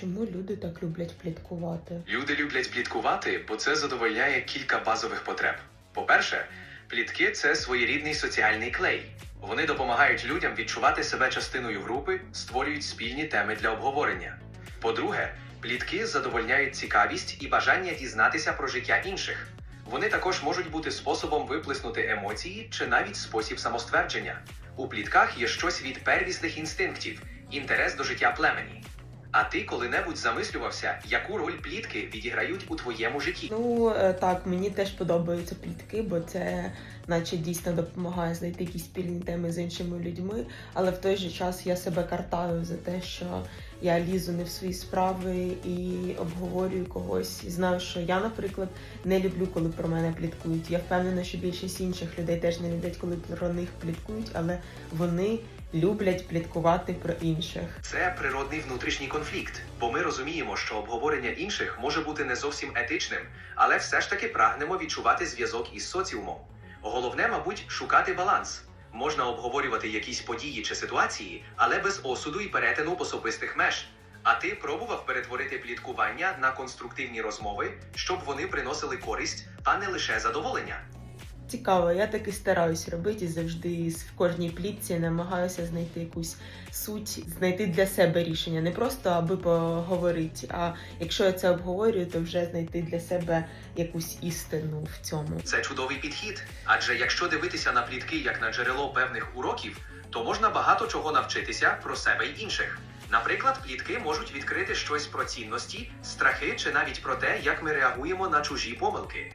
Чому люди так люблять пліткувати? Люди люблять пліткувати, бо це задовольняє кілька базових потреб. По-перше, плітки це своєрідний соціальний клей. Вони допомагають людям відчувати себе частиною групи, створюють спільні теми для обговорення. По-друге, плітки задовольняють цікавість і бажання дізнатися про життя інших. Вони також можуть бути способом виплеснути емоції чи навіть спосіб самоствердження. У плітках є щось від первісних інстинктів, інтерес до життя племені. А ти коли-небудь замислювався, яку роль плітки відіграють у твоєму житті? Ну е, так, мені теж подобаються плітки, бо це наче дійсно допомагає знайти якісь спільні теми з іншими людьми. Але в той же час я себе картаю за те, що я лізу не в свої справи і обговорюю когось. Знаю, що я, наприклад, не люблю, коли про мене пліткують. Я впевнена, що більшість інших людей теж не люблять, коли про них пліткують, але вони люблять пліткувати про інших. Це природний внутрішній конфлікт, бо ми розуміємо, що обговорення інших може бути не зовсім етичним, але все ж таки прагнемо відчувати зв'язок із соціумом. Головне, мабуть, шукати баланс. Можна обговорювати якісь події чи ситуації, але без осуду і перетину особистих меж. А ти пробував перетворити пліткування на конструктивні розмови, щоб вони приносили користь, а не лише задоволення. Цікаво, я так і стараюсь робити завжди в кожній плітці намагаюся знайти якусь суть, знайти для себе рішення, не просто аби поговорити. А якщо я це обговорюю, то вже знайти для себе якусь істину в цьому. Це чудовий підхід. Адже якщо дивитися на плітки як на джерело певних уроків, то можна багато чого навчитися про себе й інших. Наприклад, плітки можуть відкрити щось про цінності, страхи чи навіть про те, як ми реагуємо на чужі помилки.